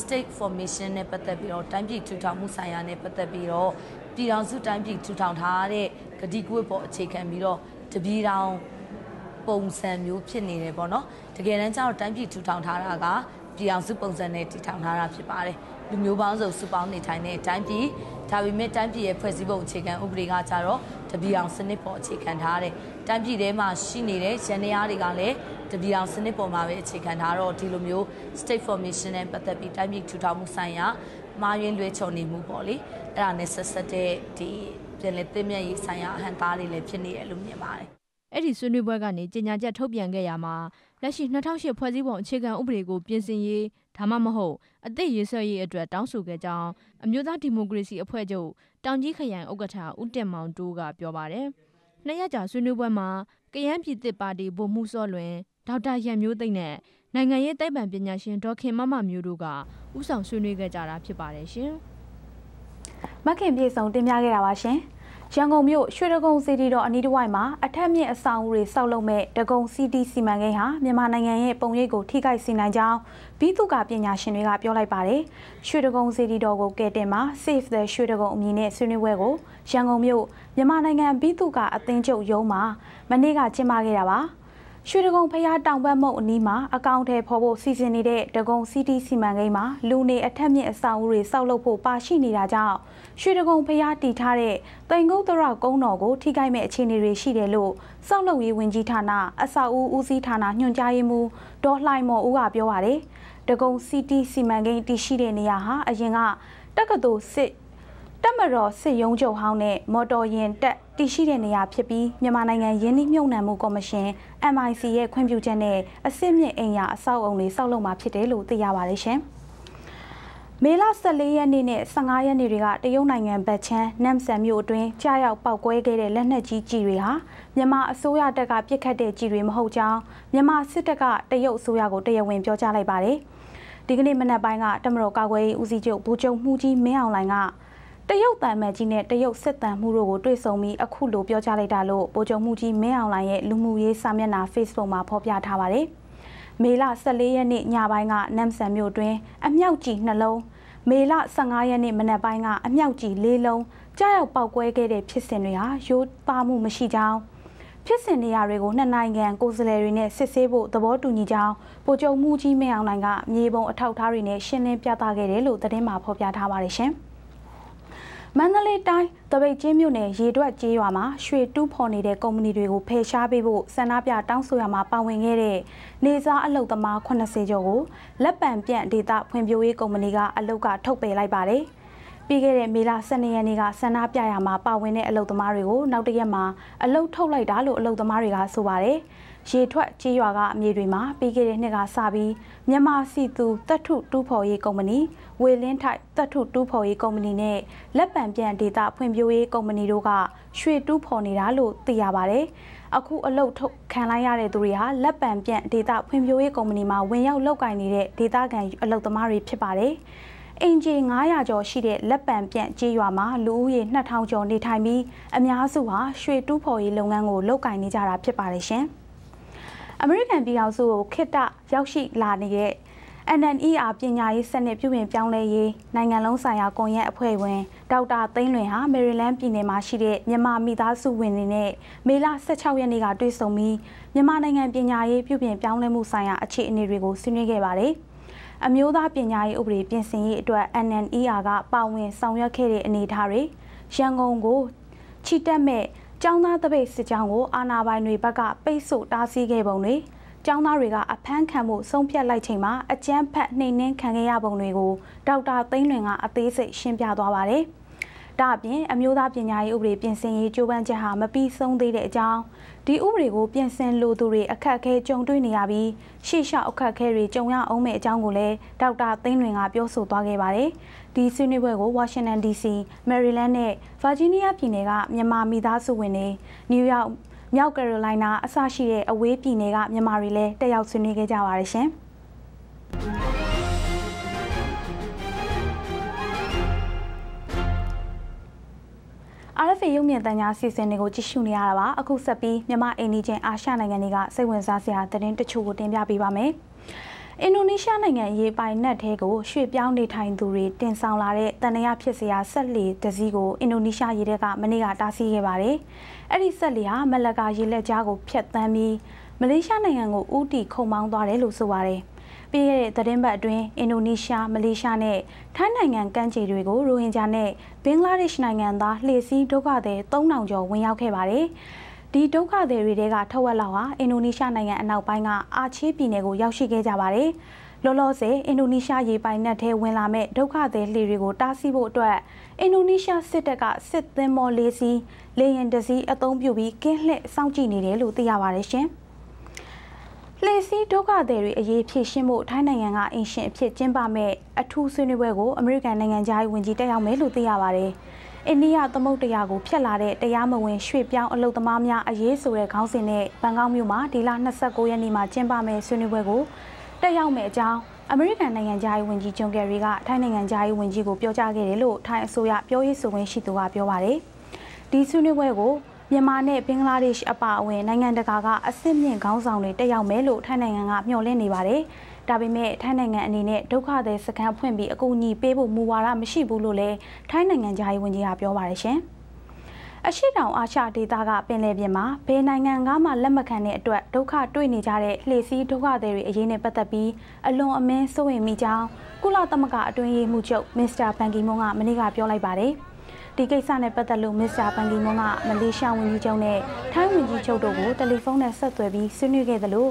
state formation နဲ့ပတ်သက်ပြီးတော့တိုင်းပြည်ထူထောင်မှုဆိုင်ရာနဲ့ပတ်သက်ပြီးတော့ပြည်ထောင်စုတိုင်းပြည်ထူထောင်ထားတဲ့ဂတိကွေ့ပေါ်အခြေခံပြီးတော့တပြည်ထောင် ပုံစံမျိုးဖြစ်နေတယ်ပေါ့နော်တကယ်တမ်းကျတော့တိုင်းပြည်ထူထောင်ထားတာကပြည်အောင်စုပုံစံနဲ့တည်ထောင်ထားတာဖြစ်ပါတယ်လူမျိုးပေါင်းစုံစုပေါင်းနေထိုင်တဲ့တိုင်းပြည်ဒါပေမဲ့တိုင်းပြည်ရဲ့ဖွဲ့စည်းပုံအခြေခံဥပဒေကကြတော့တပြည်အောင်စနစ်ပေါ်အခြေခံထားတဲ့တိုင်းပြည်ထဲမှာရှိနေတဲ့ရန်တရားတွေကလည်းတပြည်အောင်စနစ်ပေါ်မှာပဲအခြေခံထားတော့ဒီလိုမျိုး state formation နဲ့ပတ်သက်ပြီးတိုင်းပြည်ထူထောင်မှုဆိုင်ရာမှားယွင်းလွဲချော်နေမှုပေါ့လေအဲ့ဒါနဲ့ဆက်ဆက်တဲ့ဒီပြည်လဲသိမြတ်ရေးဆိုင်ရာအဟန့်သားတွေလည်းဖြစ်နေတယ်လို့မြင်ပါတယ် အဲ့ဒီဆွေးနွေးပွဲကနေကြေညာချက်ထုတ်ပြန်ခဲ့ရမှာလက်ရှိ2008ဖွဲ့စည်းပုံအခြေခံဥပဒေကိုပြင်ဆင်ရေးဒါမှမဟုတ်အသစ်ရေးဆွဲရေးအတွက်တောင်းဆိုခဲ့ကြောင်းအမျိုးသားဒီမိုကရေစီအဖွဲ့ချုပ်တောင်ကြီးခရိုင်ဥက္ကဋ္ဌဦးတင်မောင်တိုးကပြောပါတယ်။နှစ်ရက်ကြာဆွေးနွေးပွဲမှာကယန်းပြည်သစ်ပါတီဗိုလ်မှူးစောလွင်ဒေါက်တာရန်မျိုးသိမ့်နဲ့နိုင်ငံရေးသိပ္ပံပညာရှင်ဒေါက်ခင်မမမျိုးတို့ကဥဆောင်ဆွေးနွေးခဲ့ကြတာဖြစ်ပါတယ်ရှင်။မခင်ပြေဆုံးတင်ပြခဲ့တာပါရှင်။ ရန်ကုန်မြို့ရွှေတကုံစီတီတော်အနီးတစ်ဝိုက်မှာအထက်မြင့်အဆောင်အဦတွေဆောက်လုပ်မဲ့တကုံစီတီစီမံကိန်းဟာမြန်မာနိုင်ငံရဲ့ပုံရိပ်ကိုထိခိုက်စေနိုင်ကြောင်းဘီသူကပညာရှင်တွေကပြောလိုက်ပါတယ်။ရွှေတကုံစီတီတော်ကိုကဲတင်မှာ Save the ရွှေတကုံအမည်နဲ့ဆွေးနွေးပွဲကိုရန်ကုန်မြို့မြန်မာနိုင်ငံဘီသူကအသင်းချုပ်ရုံးမှာမနေ့ကကျင်းပခဲ့တာပါ။ ရွှေဒဂုံဖျားတောင်ဘက်မုတ်အနီးမှာအကောင့်ထဲဖော်ဖို့စီစဉ်နေတဲ့ဒဂုံစီတီစီမံကိန်းမှာလူနေအထက်မြင့်အဆောက်အဦတွေဆောက်လုပ်ဖို့ပါရှိနေတာကြောင့်ရွှေဒဂုံဖျားတည်ထားတဲ့တိန်ကုန်းတရကုန်းတော်ကိုထိခိုက်မဲ့အခြေအနေတွေရှိတယ်လို့စောက်လုပ်ရေးဝန်ကြီးဌာနအဆောက်အဦဦးစီးဌာနညွှန်ကြားရေးမှူးဒေါ်လှိုင်မော်ဦးကပြောပါတယ်။ဒဂုံစီတီစီမံကိန်းတည်ရှိတဲ့နေရာဟာအရင်ကတက္ကသိုလ်စစ် တက်မတော်စစ်ရုံးချုပ်ဟောင်းနဲ့မော်တော်ယာဉ်တက်တည်ရှိတဲ့နေရာဖြစ်ပြီးမြန်မာနိုင်ငံရင်းနှီးမြှုပ်နှံမှုကော်မရှင် MIC ရဲ့ခွင့်ပြုချက်နဲ့အစစ်မြင့်အိမ်ယာအဆောက်အုံတွေဆောက်လုပ်မှာဖြစ်တယ်လို့သိရပါတယ်ရှင်။မေလ14ရက်နေ့နဲ့15ရက်နေ့တွေကတရုတ်နိုင်ငံဘက်ချမ်းနမ်ဆန်မြို့အတွင်းကြားရောက်ပောက်ကွဲခဲ့တဲ့လက်နက်ကြီးကြီးတွေဟာမြန်မာအစိုးရတပ်ကပစ်ခတ်တဲ့ကြီးတွေမဟုတ်ကြောင်းမြန်မာစစ်တပ်ကတရုတ်အစိုးရကိုတရားဝင်ပြောကြားလိုက်ပါတယ်။ဒီကနေ့မနက်ပိုင်းကတမတော်ကာကွယ်ရေးဦးစီးချုပ်ဗိုလ်ချုပ်မှုကြီးမင်းအောင်လှိုင်က တရုတ်တန်မတ်ကြီးနဲ့တရုတ်စစ်တမ်းမှုတို့ကိုတွေ့ဆုံပြီးအခုလိုပြောကြားလိုက်တာလို့ဗိုလ်ချုပ်မှုကြီးမင်းအောင်လှိုင်ရဲ့လူမှုရေးစာမျက်နှာ Facebook မှာဖော်ပြထားပါတယ်။မေလ14ရက်နေ့ညပိုင်းကနမ်ဆန်မြို့တွင်အမြောက်ကြီးနှလုံးမေလ15ရက်နေ့မနက်ပိုင်းကအမြောက်ကြီး၄လုံးကြားရောက်ပောက်ကွဲခဲ့တဲ့ဖြစ်စဉ်တွေဟာရိုးသားမှုမရှိကြောင်းဖြစ်စဉ်နေရာတွေကိုနှစ်နိုင်ငံကိုယ်စားလှယ်တွေနဲ့စစ်ဆေးဖို့သဘောတူညီကြောင်းပိုကြုံမှုကြီးမင်းအောင်နိုင်ကမြေပုံအထောက်အထားတွေနဲ့ရှင်းလင်းပြသခဲ့တယ်လို့သတင်းမှာဖော်ပြထားပါတယ်ရှင်။ မန္တလေးတိုင်းတပိတ်ချင်းမြို့နယ်ရေတွက်ကျေးရွာမှာရွှေတူးဖော်နေတဲ့ကုမ္ပဏီတွေကိုဖယ်ရှားပေးဖို့ဆန္ဒပြတောင်းဆိုရမှာပါဝင်ခဲ့တဲ့နေစားအလုပ်သမား80ကျော်ကိုလက်ပံပြန့်ဒေတာဖွံ့ဖြိုးရေးကုမ္ပဏီကအလုပ်ကထုတ်ပယ်လိုက်ပါတယ်။ပြီးခဲ့တဲ့မေလ12ရက်နေ့ကဆန္ဒပြရမှာပါဝင်တဲ့အလုပ်သမားတွေကိုနောက်တရက်မှာအလုပ်ထုတ်လိုက်တာလို့အလုပ်သမားတွေကဆိုပါတယ်။ ရေထွက်ကြေးရွာကအမြေတွေမှာပြီးခဲ့တဲ့နှစ်ကစပြီးမြန်မာစီသူတပ်ထုတူးဖော်ရေးကုမ္ပဏီဝေလင်းထိုက်တပ်ထုတူးဖော်ရေးကုမ္ပဏီနဲ့လက်ပံပြန့်ဒေတာဖွံ့ဖြိုးရေးကုမ္ပဏီတို့ကရွှေတူးဖော်နေတာလို့သိရပါတယ်။အခုအလုတ်ထုတ်ခံလိုက်ရတဲ့သူတွေဟာလက်ပံပြန့်ဒေတာဖွံ့ဖြိုးရေးကုမ္ပဏီမှာဝင်ရောက်လုပ်ကိုင်နေတဲ့ဒေတာခံအလုတ်သမားတွေဖြစ်ပါတယ်။အင်ဂျီ900ကျော်ရှိတဲ့လက်ပံပြန့်ကြေးရွာမှာလူဦးရေ2000ကျော်နေထိုင်ပြီးအများစုဟာရွှေတူးဖော်ရေးလုပ်ငန်းကိုလုပ်ကိုင်နေကြတာဖြစ်ပါတယ်ရှင်။ အမေရိကန်ပြည်ထောင်စုကိုခေတ္တရောက်ရှိလာနေတဲ့ NNER ပညာရေးစနစ်ပြုပြင်ပြောင်းလဲရေးနိုင်ငံလုံးဆိုင်ရာကွန်ရက်အဖွဲ့ဝင်ဒေါက်တာသိန်းလွင်ဟာမယ်ရီလန်းပြည်နယ်မှာရှိတဲ့မြန်မာမိသားစုဝင်တွေနဲ့မေလ16ရက်နေ့ကတွေ့ဆုံပြီးမြန်မာနိုင်ငံပညာရေးပြုပြင်ပြောင်းလဲမှုဆိုင်ရာအခြေအနေတွေကိုဆွေးနွေးခဲ့ပါတယ်။အမျိုးသားပညာရေးဥပဒေပြင်ဆင်ရေးအတွက် NNER ကပါဝင်ဆောင်ရွက်ခဲ့တဲ့အနေအထားတွေရန်ကုန်ကိုချီတက်မဲ့ ကျောင်းသားတပိတ်စစ်ကြောင်းကိုအာဏာပိုင်တွေဘက်ကပိတ်ဆို့တားဆီးခဲ့ပုံတွေကျောင်းသားတွေကအဖမ်းခံမှုဆုံးဖြတ်လိုက်ချိန်မှာအကြမ်းဖက်နှိမ်နင်းခံခဲ့ရပုံတွေကိုဒေါက်တာသိန်းလွင်ကအသေးစိတ်ရှင်းပြသွားပါတယ်။ ဒါအပြင်အမျိုးသားပညာရေးဥပဒေပြင်ဆင်ရေးကြိုးပမ်းချက်ဟာမပြီးဆုံးသေးတဲ့အကြောင်းဒီဥပဒေကိုပြင်ဆင်လိုသူတွေအခက်အခဲကြုံတွေ့နေရပြီးရှေ့လျှောက်အခက်အခဲတွေကြုံရအောင်မဲ့အကြောင်းကိုလည်းဒေါက်တာသိန်းလွင်ကပြောဆိုသွားခဲ့ပါတယ်။ဒီဆွေးနွေးပွဲကို Washington DC, Maryland နဲ့ Virginia ပြည်နယ်ကမြန်မာမိသားစုဝင်တွေ New York မြောက်ကယ်ရိုလိုင်းနာအစရှိတဲ့အဝေးပြည်နယ်ကမြန်မာတွေလည်းတက်ရောက်ဆွေးနွေးခဲ့ကြပါတယ်ရှင်။ RFA ရုပ်မြင်သံကြားစီစဉ်တွေကိုကြည့်ရှုနေရတာပါအခုဆက်ပြီးမြန်မာအိန္ဒိချင်းအာရှနိုင်ငံတွေကစိတ်ဝင်စားစရာသတင်းတချို့ကိုတင်ပြပေးပါမယ်အင်ဒိုနီးရှားနိုင်ငံရေပိုင်နက်ထဲကိုရွှေ့ပြောင်းနေထိုင်သူတွေတင်ဆောင်လာတဲ့တန်ရဖြစ်စရာဆက်လီတစည်းကိုအင်ဒိုနီးရှားရေတပ်ကမနေ့ကတားဆီးခဲ့ပါတယ်။အဲ့ဒီဆက်လီဟာမလကာရေလက်ကြားကိုဖျက်ဆီးပြီးမလေးရှားနိုင်ငံကိုဥတီခုံမောင်းသွားတယ်လို့ဆိုပါတယ်။ ပြီးခဲ့တဲ့သတင်းပတ်အတွင်းအင်ဒိုနီးရှားမလေးရှားနဲ့ထိုင်းနိုင်ငံကမ်းခြေတွေကိုရိုဟင်ဂျာနဲ့ဘင်္ဂလားဒေ့ရှ်နိုင်ငံသားလှေစီးဒုက္ခသည်3000ကျော်ဝင်ရောက်ခဲ့ပါတယ်။ဒီဒုက္ခသည်တွေကထက်ဝက်လောက်ဟာအင်ဒိုနီးရှားနိုင်ငံအနောက်ပိုင်းကအာချေးပြည်နယ်ကိုရောက်ရှိခဲ့ကြပါတယ်။လောလောဆယ်အင်ဒိုနီးရှားရေပိုင်နက်ထဲဝင်လာမဲ့ဒုက္ခသည်လှေတွေကိုတားဆီးဖို့အတွက်အင်ဒိုနီးရှားစစ်တပ်ကစစ်သင်္ဘောလေးစီးလေယာဉ်တစ်စီးအသုံးပြုပြီးကင်းလှည့်စောင့်ကြည့်နေတယ်လို့သိရပါတယ်ရှင်။ လှေစီးဒုက္ခသည်တွေအရေးဖြည့်ရှင်းဖို့ထိုင်းနိုင်ငံကအင်ရှင်အဖြစ်ကျင်းပမဲ့အထူးဆွေးနွေးပွဲကိုအမေရိကန်နိုင်ငံသားဝန်ကြီးတက်ရောက်မယ်လို့သိရပါတယ်။အိန္ဒိယသမုဒ္ဒရာကိုဖျက်လာတဲ့တရားမဝင်ရွှေ့ပြောင်းအလုပ်သမားများအရေးဆိုတဲ့ခေါင်းစဉ်နဲ့ဘန်ကောက်မြို့မှာဒီလ29ရက်နေ့မှာကျင်းပမဲ့ဆွေးနွေးပွဲကိုတက်ရောက်မဲ့အကြောင်းအမေရိကန်နိုင်ငံသားဝန်ကြီးဂျွန်ကယ်ရီကထိုင်းနိုင်ငံသားဝန်ကြီးကိုပြောကြားခဲ့တယ်လို့ထိုင်းအစိုးရပြောရေးဆိုခွင့်ရှိသူကပြောပါတယ်။ဒီဆွေးနွေးပွဲကို မြန်မာနဲ့ဘင်္ဂလားဒေ့ရှ်အပါအဝင်နိုင်ငံတကာကအဆင့်မြင့်ခေါင်းဆောင်တွေတက်ရောက်မယ်လို့ထိုင်းနိုင်ငံကမျှော်လင့်နေပါတယ်။ဒါပေမဲ့ထိုင်းနိုင်ငံအနေနဲ့ဒုက္ခသည်စခန်းဖွင့်ပြီးအကူအညီပေးဖို့မူဝါဒမရှိဘူးလို့လည်းထိုင်းနိုင်ငံသားရေးဝန်ကြီးကပြောပါတယ်ရှင်။အရှိတောင်အာရှဒေသကပင်လယ်ပြင်မှာဘယ်နိုင်ငံကမှလက်မခံတဲ့အတွက်ဒုက္ခတွေ့နေကြတဲ့လှေစီးဒုက္ခသည်တွေအရေးနဲ့ပတ်သက်ပြီးအလွန်အမင်းစိုးရိမ်မိကြောင်းကုလသမဂ္ဂအတွင်းရေးမှူးချုပ်မစ္စတာဘန်ကီမွန်ကမနေ့ကပြောလိုက်ပါတယ်။ ဒီကိစ္စနဲ့ပတ်သက်လို့မစ္စတာပန်ကီမွန်ကမလေးရှားဝန်ကြီးချုပ်နဲ့ထိုင်းဝန်ကြီးချုပ်တို့ကိုတယ်လီဖုန်းနဲ့ဆက်သွယ်ပြီးဆွေးနွေးခဲ့သလို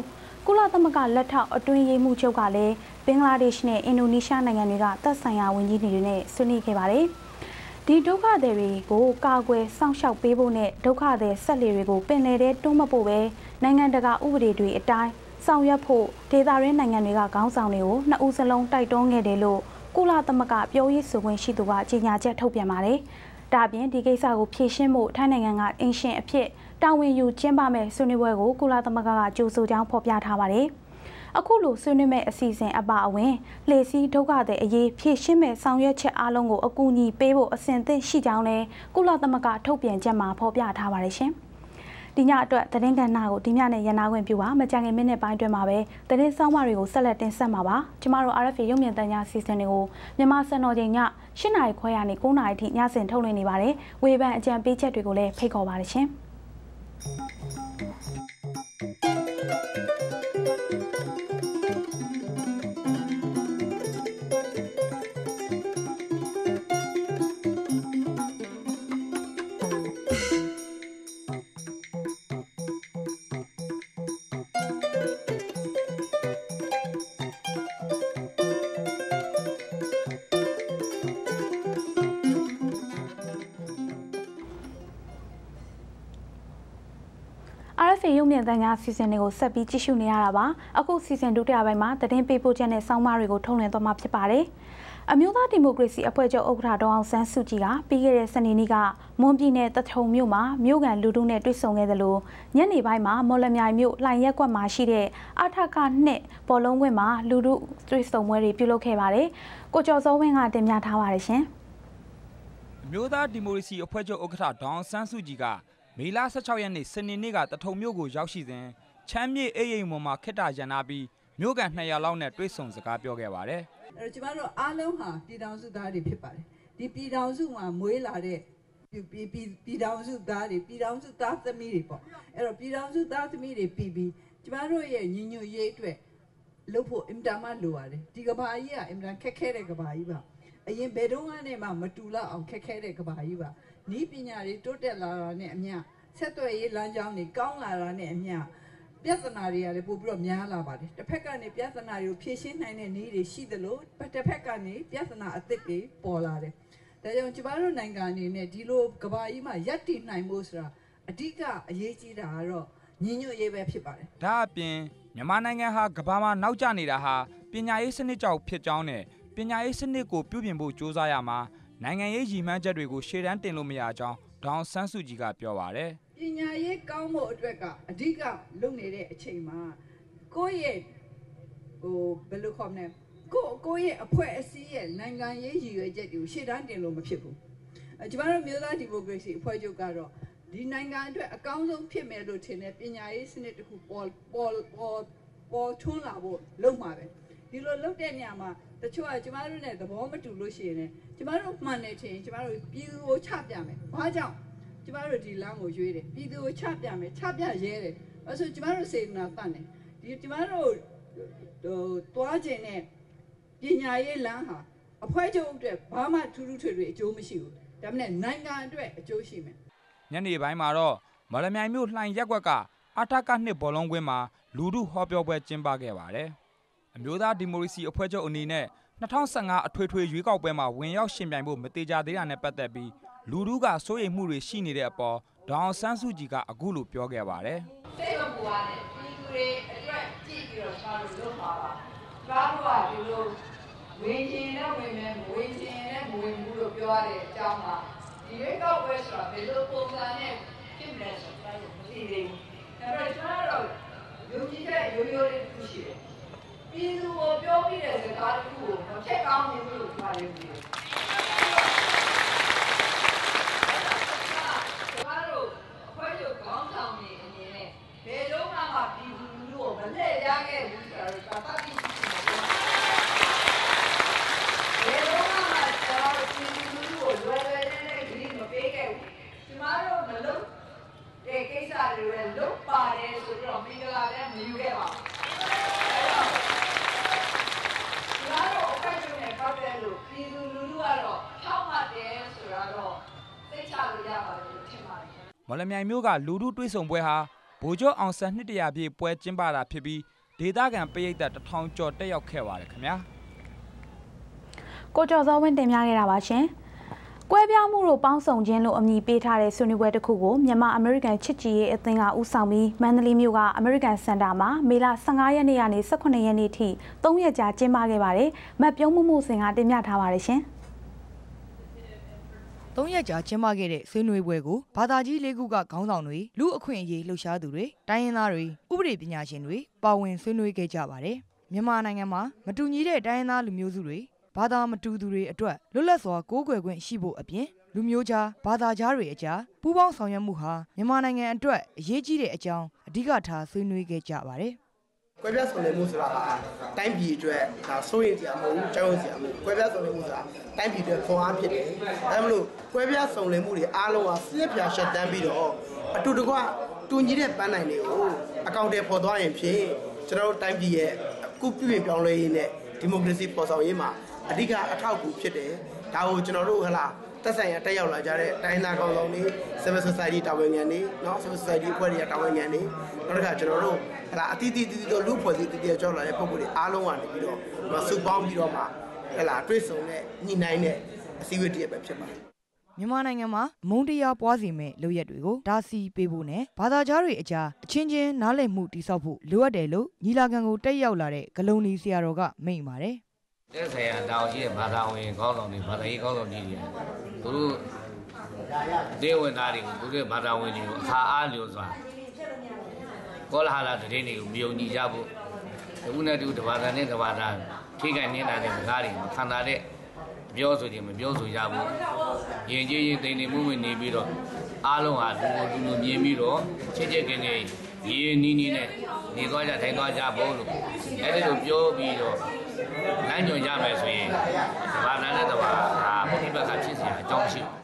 ကုလသမဂ္ဂလက်ထောက်အတွင်းရေးမှူးချုပ်ကလည်းဘင်္ဂလားဒေ့ရှ်နဲ့အင်ဒိုနီးရှားနိုင်ငံတွေကသက်ဆိုင်ရာဝန်ကြီးတွေနဲ့ဆွေးနွေးခဲ့ပါတယ်။ဒီဒုက္ခသည်တွေကိုကာကွယ်စောင့်ရှောက်ပေးဖို့နဲ့ဒုက္ခသည်ဆက်လေတွေကိုပင်လယ်ထဲတွန်းမဖို့ပဲနိုင်ငံတကာဥပဒေတွေအတိုင်းဆောင်ရွက်ဖို့ဒေသရင်းနိုင်ငံတွေကခေါင်းဆောင်တွေကိုနှစ်ဦးစလုံးတိုက်တွန်းခဲ့တယ်လို့ကုလသမဂ္ဂပြောရေးဆိုခွင့်ရှိသူကကြေညာချက်ထုတ်ပြန်ပါတယ်။ ဒါပြင်ဒီကိစ္စကိုဖြေရှင်းဖို့ထိုင်းနိုင်ငံကအင်ရှင်အဖြစ်တာဝန်ယူကျင်းပမဲ့ဆွေးနွေးပွဲကိုကုလသမဂ္ဂကကြိုဆိုကြောင်းဖော်ပြထားပါတယ်။အခုလိုဆွေးနွေးမဲ့အစီအစဉ်အပါအဝင်လှေစီးဒုက္ခတဲ့အရေးဖြည့်ရှင်းမဲ့ဆောင်ရွက်ချက်အလုံးကိုအကူအညီပေးဖို့အစဉ်သင့်ရှိကြောင်းလည်းကုလသမဂ္ဂထုတ်ပြန်ချက်မှာဖော်ပြထားပါတယ်ရှင်။ ဒီညအတွက်သတင်းကဏ္ဍကိုဒီညနဲ့ရန်နာခွင့်ပြုပါမကြခင်မိနစ်ပိုင်းတွင်မှာပဲသတင်းဆောင်မတွေကိုဆက်လက်တင်ဆက်မှာပါကျမတို့ RFA ရုပ်မြင်သံကြားစီစဉ်တွေကိုမြန်မာစံတော်ချိန်ည8နာရီခွဲကနေ9နာရီထိညစဉ်ထုတ်လွှင့်နေပါတယ်ဝေဖန်အကြံပေးချက်တွေကိုလည်းဖိတ်ခေါ်ပါတယ်ရှင် RFA ရုပ်မြင်သံကြားစီစဉ်တွေကိုဆက်ပြီးကြည့်ရှုနေရတာပါအခုစီစဉ်ဒုတိယပိုင်းမှာသတင်းပေးပို့ချက်နဲ့စောင်းမတွေကိုထုတ်လွှင့်သွားမှာဖြစ်ပါတယ်အမျိုးသားဒီမိုကရေစီအဖွဲ့ချုပ်ဥက္ကဋ္ဌဒေါအောင်ဆန်းစုကြည်ကပြီးခဲ့တဲ့စနေနေ့ကမွန်ပြည်နယ်တထုံမြို့မှာမြို့ကန်လူထုနဲ့တွေ့ဆုံခဲ့သလိုညနေပိုင်းမှာမော်လမြိုင်မြို့လှိုင်ရက်ကွက်မှာရှိတဲ့အထကနှစ်ပေါ်လုံးခွင့်မှာလူထုတွေ့ဆုံပွဲတွေပြုလုပ်ခဲ့ပါတယ်။ကိုကျော်စောဝင်းကတင်ပြထားပါတယ်ရှင်။အမျိုးသားဒီမိုကရေစီအဖွဲ့ချုပ်ဥက္ကဋ္ဌဒေါအောင်ဆန်းစုကြည်က မေလ16ရက်နေ့စနေနေ့ကတထုံမြို့ကိုရောက်ရှိစဉ်ချမ်းမြေအေးရိမ်ပေါ်မှာခိတ္တရန်နာပြီးမြို့ကန်200လောက်နဲ့တွေ့ဆုံစကားပြောခဲ့ပါတယ်အဲ့တော့ကျမတို့အားလုံးဟာပြည်ထောင်စုသားတွေဖြစ်ပါတယ်ဒီပြည်ထောင်စုမှာမွေးလာတဲ့ပြည်ပြည်ပြည်ထောင်စုသားတွေပြည်ထောင်စုသားသမီးတွေပေါ့အဲ့တော့ပြည်ထောင်စုသားသမီးတွေပြီးပြီးကျမတို့ရဲ့ညီညွတ်ရေးအတွက်လုပ်ဖို့အင်တာမလိုရတယ်ဒီကဘာကြီးကအင်တာခက်ခဲတဲ့ကဘာကြီးပါအရင်ဘယ်တော့မှမမတူလောက်အောင်ခက်ခဲတဲ့ကဘာကြီးပါ နီးပညာတွေတိုးတက်လာတာနဲ့အမျှဆက်သွယ်ရေးလမ်းကြောင်းတွေကောင်းလာတာနဲ့အမျှပြဿနာတွေကလည်းပို့ပြီးတော့များလာပါတယ်တစ်ဖက်ကနေပြဿနာတွေကိုဖြေရှင်းနိုင်တဲ့နည်းတွေရှိသလိုတစ်ဖက်ကနေပြဿနာအသစ်တွေပေါ်လာတယ်ဒါကြောင့်ကျမတို့နိုင်ငံအနေနဲ့ဒီလိုကဘာကြီးမှာရပ်တည်နိုင်ဖို့ဆိုတာအဓိကအရေးကြီးတာကတော့ညီညွတ်ရေးပဲဖြစ်ပါတယ်ဒါအပြင်မြန်မာနိုင်ငံဟာကမ္ဘာမှာနောက်ကျနေတာဟာပညာရေးစနစ်ကြောင့်ဖြစ်ကြောင်းနဲ့ပညာရေးစနစ်ကိုပြုပြင်ဖို့ကြိုးစားရမှာ နိုင်ငံရေးရည်မှန်းချက်တွေကိုရှေ့တန်းတင်လို့မရကြောင်းဒေါအောင်ဆန်းစုကြည်ကပြောပါတယ်ပညာရေးကောင်းဖို့အတွက်ကအဓိကလုပ်နေတဲ့အချိန်မှာကိုယ့်ရဲ့ဟိုဘယ်လိုခေါ်မလဲကိုယ့်ကိုယ့်ရဲ့အဖွဲ့အစည်းရဲ့နိုင်ငံရေးရည်ရွယ်ချက်တွေကိုရှေ့တန်းတင်လို့မဖြစ်ဘူးအဲကျမတို့မျိုးသားဒီမိုကရေစီအဖွဲ့ချုပ်ကတော့ဒီနိုင်ငံအတွက်အကောင်းဆုံးဖြစ်မယ်လို့ထင်တဲ့ပညာရေးစနစ်တစ်ခုပေါ်ပေါ်ပေါ်ပေါ်ထွန်းလာဖို့လုပ်မှာပဲဒီလိုလုပ်တဲ့နေရာမှာ တချို့ကကျမတို့နဲ့သဘောမတူလို့ရှိရင်လည်းကျမတို့မှန်တယ်ထင်ရင်ကျမတို့ပြည်သူကိုချပြမယ်ဘာကြောင့်ကျမတို့ဒီလမ်းကိုရွေးတယ်ပြည်သူကိုချပြမယ်ချပြရဲတယ်အဲဆိုကျမတို့စေတနာတတ်တယ်ဒီကျမတို့ဟိုတွားခြင်းနဲ့ပညာရေးလမ်းဟာအဖွဲ့ချုပ်အတွက်ဘာမှထူးထူးထွေထွေအကျိုးမရှိဘူးဒါပေမဲ့နိုင်ငံအတွက်အကျိုးရှိမယ်ညနေပိုင်းမှာတော့မော်လမြိုင်မြို့လှိုင်ရက်ကွက်ကအထကနှစ်ဘောလုံးကွင်းမှာလူထုဟောပြောပွဲကျင်းပခဲ့ပါတယ် အမျိုးသားဒီမိုကရေစီအဖွဲ့ချုပ်အနေနဲ့2015အထွေထွေရွေးကောက်ပွဲမှာဝင်ရောက်ရှင်ပြိုင်ဖို့မတေချာသေးတာနဲ့ပတ်သက်ပြီးလူထုကစိုးရိမ်မှုတွေရှိနေတဲ့အပေါ်ဒေါအောင်ဆန်းစုကြည်ကအခုလိုပြောခဲ့ပါတယ်စိတ်မပူပါနဲ့ပြည်သူတွေအတွက်ကြည့်ပြီးတော့ကျွန်တော်တို့လုပ်ပါပါကျွန်တော်တို့ကဒီလိုဝင်ကျင်နဲ့ဝင်မယ်မဝင်ကျင်နဲ့မဝင်ဘူးလို့ပြောရတဲ့အကြောင်းမှာဒီရွေးကောက်ပွဲဆိုတာဘယ်လိုပုံစံနဲ့ဖြစ်မလဲဆိုတာကျွန်တော်မသိသေးဘူးဒါပေမဲ့ကျွန်တော်တို့ယုံကြည်တဲ့ရိုးရိုးလေးတစ်ခုရှိတယ် ပြည်သူကိုပြောပြတဲ့စကားတစ်ခုကိုမဖြတ်ကောင်းဘူးလို့ပြောရတယ်ပြည်ကျွန်တော်တို့အဖွဲ့ချုပ်ခေါင်းဆောင်နေအနေနဲ့ဘယ်တော့မှမပြည်သူလူထုကိုမလှည့်ရခဲ့ဘူးဆိုတာကိုသာသတိရှိရှိမှာပြောဘယ်တော့မှကျွန်တော်တို့ပြည်သူလူထုကိုလွယ်လွယ်နဲ့နဲ့ဂရုမပေးခဲ့ဘူးကျမတို့မလုပ်တဲ့ကိစ္စတွေလည်းလုပ်ပါတယ်ဆိုပြီးတော့မင်္ဂလာလည်းမယူခဲ့ပါဘူးကျမတို့အဖွဲ့ချုပ်နဲ့ပတ်သက်လို့ ပြည်သူလူထုကတော့ဖြောက်မှတ်တယ်ဆိုတာတော့သိချလို့ရပါတယ်လို့ထင်ပါတယ်မော်လမြိုင်မြို့ကလူထုတွေ့ဆုံပွဲဟာဗိုလ်ချုပ်အောင်ဆန်းနှစ်တရာပြည့်ပွဲကျင်းပတာဖြစ်ပြီးဒေသခံပရိသတ်တစ်ထောင်ကျော်တက်ရောက်ခဲ့ပါတယ်ခင်ဗျာကိုကျော်စောဝင်းတင်ပြခဲ့တာပါရှင်။ ကွဲပြားမှုတို့ပေါင်းစုံခြင်းလို့အမည်ပေးထားတဲ့ဆွေးနွေးပွဲတစ်ခုကိုမြန်မာအမေရိကန်ချစ်ကြည်ရေးအသင်းကဦးဆောင်ပြီးမန္တလေးမြို့ကအမေရိကန်စင်တာမှာမေလ15ရက်နေ့ကနေ18ရက်နေ့ထိ3ရက်ကြာကျင်းပခဲ့ပါတယ်။မတ်ပြုံးမှုမှုစင်ကတင်ပြထားပါတယ်ရှင်။သုံးရက်ကြာကျင်းပခဲ့တဲ့ဆွေးနွေးပွဲကိုဘာသာကြီးလေးခုကခေါင်းဆောင်တွေလူအခွင့်အရေးလှုပ်ရှားသူတွေတိုင်းရင်းသားတွေဥပဒေပညာရှင်တွေပါဝင်ဆွေးနွေးခဲ့ကြပါတယ်မြန်မာနိုင်ငံမှာမတူညီတဲ့တိုင်းရင်းသားလူမျိုးစုတွေ ဘာသာမတူသူတွေအတွက်လွတ်လပ်စွာကိုးကွယ်ခွင့်ရှိဖို့အပြင်လူမျိုးခြားဘာသာခြားတွေအကြားပူးပေါင်းဆောင်ရွက်မှုဟာမြန်မာနိုင်ငံအတွက်အရေးကြီးတဲ့အကြောင်းအဓိကထားဆွေးနွေးခဲ့ကြပါတယ်ကွဲပြားစုံလင်မှုဆိုတာဟာတိုင်းပြည်အတွက်ဒါစိုးရိမ်စရာမဟုတ်ဘူးကြောက်ရွံ့စရာမဟုတ်ဘူးကွဲပြားစုံလင်မှုဆိုတာတိုင်းပြည်အတွက်ခွန်အားဖြစ်တယ်အဲမလို့ကွဲပြားစုံလင်မှုတွေအားလုံးဟာစစ်ရပြရှက်တန်းပြီးတော့အတူတကွတူညီတဲ့ပန်းနိုင်တွေကိုအကောင့်တွေပေါ်သွားရင်ဖြင့်ကျွန်တော်တို့တိုင်းပြည်ရဲ့အခုပြည်ပြင်ပြောင်းလဲရေးနဲ့ဒီမိုကရေစီပေါ်ဆောင်ရေးမှာ အဓိကအထောက်အကူဖြစ်တယ်ဒါကိုကျွန်တော်တို့ဟလာတက်ဆိုင်ရတက်ရောက်လာကြတဲ့တိုင်းသားကောင်းဆောင်တွေ civil society တာဝန်ခံတွေเนาะ civil society အဖွဲ့တွေကတာဝန်ခံတွေနောက်တစ်ခါကျွန်တော်တို့ဟလာအတီးတီးတီးတို့လူဖွဲ့စည်းတည်တည်ကြောက်လာတဲ့ပုံစံတွေအားလုံးကနေပြီးတော့မစုပေါင်းပြီးတော့မှဟလာတွေ့ဆုံတဲ့ညှိနှိုင်းတဲ့အစည်းအဝေးတည်းပဲဖြစ်ပါတယ် မြန်မာနိုင်ငံမှာမုန်းတရားပွားစီမဲ့လုပ်ရက်တွေကိုဒါစီပေးဖို့နဲ့ဘာသာကြားတွေအကြားအချင်းချင်းနားလည်မှုတိစောက်ဖို့လိုအပ်တယ်လို့ညီလာခံကိုတက်ရောက်လာတဲ့ဂလုံလီဆရာတော်ကမိန့်ပါတယ်။ တဲ့ဆရာတောင်ကြီးရဲ့ဘာသာဝင်ခေါင်းဆောင်တွေဘာသာရေးခေါင်းဆောင်ကြီးတွေသူတို့ဒေဝနာတွေကိုသူတို့ဘာသာဝင်တွေကိုအခါအားလျော်စွာကောလာဟလာတည်တွေကိုမြုံညီကြဖို့အခုနဲ့တူတဘာသာနဲ့တဘာသာထိခိုက်နေတာတဲ့စကားတွေမခံတာတဲ့ပြောဆိုခြင်းမပြောဆိုကြဘူးယဉ်ကျေးရင်တိမ်နေမှုဝင်နေပြီးတော့အားလုံးဟာလူကိုလူလူမြင်ပြီးတော့ချစ်ချစ်ခင်ခင်ရေနီးနီးနဲ့နေသွားကြထိုင်သွားကြဖို့လို့အဲ့ဒီလိုပြောပြီးတော့ လမ်းညွှန်ရမယ်ဆိုရင်ဘာသာနဲ့တဘာဒါဘုရားဘက်ကဖြစ်စရာအကြောင်းရှိတယ်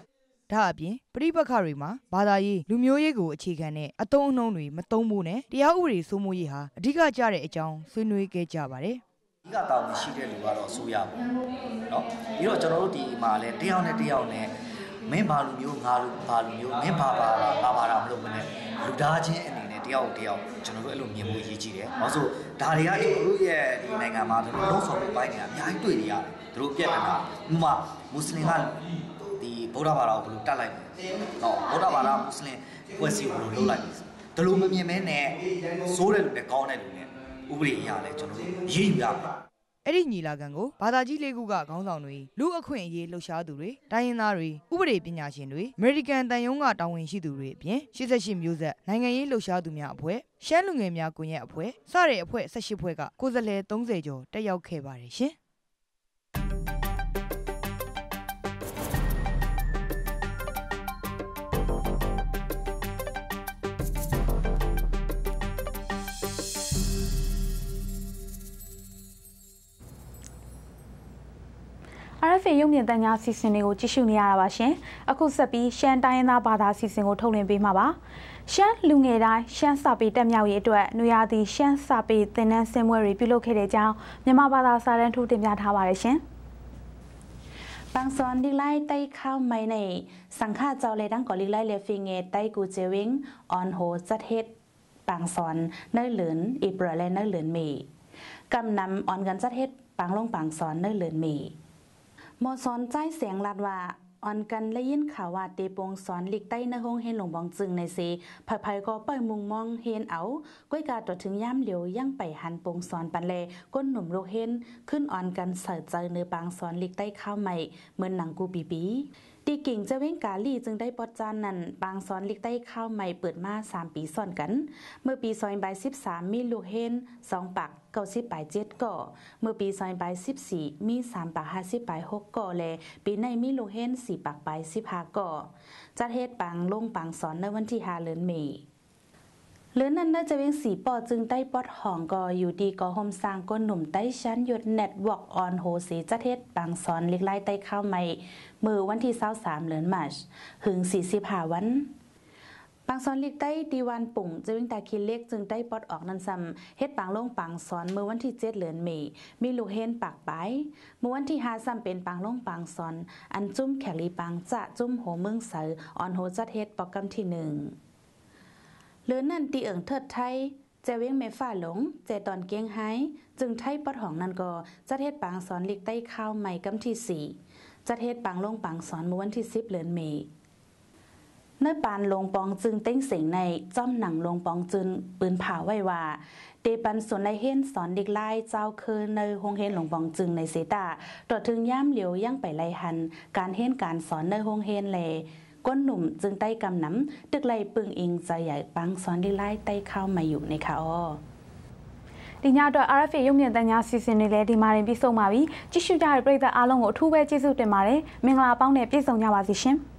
ဒါအပြင်ပြိပက္ခတွေမှာဘာသာရေးလူမျိုးရေးကိုအခြေခံတဲ့အတုံးအနှုံးတွေမတုံးဖို့နဲ့တရားဥပဒေစိုးမိုးရေးဟာအဓိကကျတဲ့အကြောင်းဆွေးနွေးခဲ့ကြပါတယ်။အဓိကတောင်းရှိတဲ့လူကတော့အစိုးရပေါ့။နော်။ပြီးတော့ကျွန်တော်တို့ဒီမှာလဲတယောက်နဲ့တယောက်နဲ့မင်းဘာလူမျိုးငါလူဘာလူမျိုးမင်းဘာဘာဘာဘာမလုပ်မနဲ့လူသားချင်းအနေ တယောက်တယောက်ကျွန်တော်တို့အဲ့လိုမြင်ဖို့ရည်ကြီးတယ်။ဘာလို့ဆိုဒါတွေကကျွန်တော်တို့ရဲ့ဒီနိုင်ငံမှာကျွန်တော်တို့ဆောင်မှုပိုင်းတွေအများကြီးတွေ့နေရတယ်။တို့ပြက်နေတာဥမာမွတ်စလင်ကဒီဗုဒ္ဓဘာသာကိုဘယ်လိုတတ်လိုက်လဲ။တော့ဗုဒ္ဓဘာသာမွတ်စလင်ပွဲစီကိုဘယ်လိုလုပ်လိုက်လဲ။ဒါလိုမမြင်မဲနဲ့စိုးတဲ့လူနဲ့ကောင်းတဲ့လူနဲ့ဥပဒေအရလဲကျွန်တော်တို့ရေးယူရမှာ အဲ့ဒီညီလာခံကိုဘာသာကြီးလေးခုကခေါင်းဆောင်တွေလူအခွင့်အရေးလှုပ်ရှားသူတွေတိုင်းရင်းသားတွေဥပဒေပညာရှင်တွေအမေရိကန်တန်ယုံကတာဝန်ရှိသူတွေအပြင်88မျိုးဆက်နိုင်ငံရေးလှုပ်ရှားသူများအဖွဲ့ရှမ်းလူငယ်များကွန်ရက်အဖွဲ့စတဲ့အဖွဲ့18ဖွဲ့ကကိုယ်စားလှယ်30ကျော်တက်ရောက်ခဲ့ပါတယ်ရှင် RFA ရုပ်မြင်သံကြားစီစဉ်တွေကိုကြည့်ရှုနေရတာပါရှင်။အခုဆက်ပြီးရှမ်းတိုင်းရင်းသားဘာသာစီစဉ်ကိုထုတ်လွှင့်ပေးမှာပါ။ရှမ်းလူငယ်တိုင်းရှမ်းစာပေတက်မြောက်ရေးအတွက်နွေရာသီရှမ်းစာပေသင်တန်းဆင်းပွဲတွေပြုလုပ်ခဲ့တဲ့အကြောင်းမြန်မာဘာသာစာတန်းထုတ်တင်ပြထားပါတယ်ရှင်။ပန်းစွန်ဒီလိုက်တိုက်ခေါမိုင်နေစံခါကြောလေတန်းကိုလိလိုက်လေဖီငေတိုက်ကူချေဝင်းအွန်ဟိုစတ်ဟက်ပန်းစွန်နေလင်ဧပြီလနဲ့နေလင်မီကမ်နမ်အွန်ကန်စတ်ဟက်ပန်းလုံးပန်းစွန်နေလင်မီ มอนจัดเฮ็ดบางลงบางส่วนเนื้อนใจเสียงลัดว่าออนกันและยินข่าวว่าเตปงสอนลิกใต้นห้องเฮนหลงบองจึงในเซภายภายก็เปิดมุงมองเฮนเอาก้อยกาตัวถึงย่ำเหลียวย่างไปหันปงสอนปันเลก้นหนุ่มโรเฮนขึ้นออนกันเสิร์ใจเนื้อบางสอนลิกใต้ข้าวใหม่เหมือนหนังกูปีปีตีกิ่งจะเว้งกาลีจึงได้ปอดจานนั้นบางซ้อนลิกใต้ข้าวใหม่เปิดมา 3 ปีซ้อนกัน เมื่อปีซอยใบ13 มีลูกเฮน2ปัก ก้าสิบปลายเจ็ดก่อเมื่อปีซอยใบ14มี3ปัก50ปลาย6ก่อและปีในมีลูกเฮน4ปักปลาย15ก่อจัดเฮ็ดปังลงปังสอนในวันที่5เดือนเมษเลือนั้นน่าจะเวียงสีปอจึงได้ปอดห่องกออยู่ดีกอหมสร้างก้นหนุ่มใต้ชั้นหยดเน็ตวอกออนโฮสีจัดเฮ็ดปังสอนเล็กไล่ใต้ข้าวใหม่ มือวันที่23เดือนมาชถึง45วัน ปางซอนเล็กใต้ดีวันปุ่งจะวิ่งตาคินเล็กจึงได้ปอดออกนันซ้ำเฮ็ดปางลงปางซอนเมื่อวันที่7เดือนเมษมีลูกเฮนปากไปเมื่อวันที่5ซ้ำเป็นปางลงปางซอน อันจุ้มแขลีปางจะจุ้มโหเมืองเสือออนโฮจัดเฮ็ดปอกกำที่หนึ่งเลือนั่นตีเอิงเทิดไทยเจเว้งเมฟ้าหลงเจตอนเกียงไฮจึงไทยปอดของนันก็จัดเฮ็ดปางสอนล็กใต้ข้าวใหม่กำที่สี่จัดเฮ็ดปางลงปางสอนเมื่อวันที่10เดือนเมษ เนื้อปานลงปองจึงเต้งเสียงในจ้อมหนังลงปองจึงปืนผ่าไว้ว่าเตปันสนในเฮนสอนเด็กไล่เจ้าคือในหงเฮนหลงปองจึงในเสตาต่อถึงย่ามเหลียวย่างไปไล่หัน การเฮนการสอนในหงเฮนแลก้นหนุ่มจึงใต้กำน้ำตึกไล่ปึงอิงใจใหญ่ปังสอนเด็กไล่ใต้เข้ามาอยู่ในค่ะอ้อ ဒီညအတွက် RFA ရုပ်မြင်သံကြားစီစဉ်နေလဲဒီမှာရင်ပြီးဆုံးပါပြီကြည့်ရှုကြတဲ့ပရိသတ်အားလုံးကိုအထူးပဲကျေးဇူးတင်ပါတယ်မင်္ဂလာပေါင်းနဲ့ပြည့်စုံကြပါစေရှင်။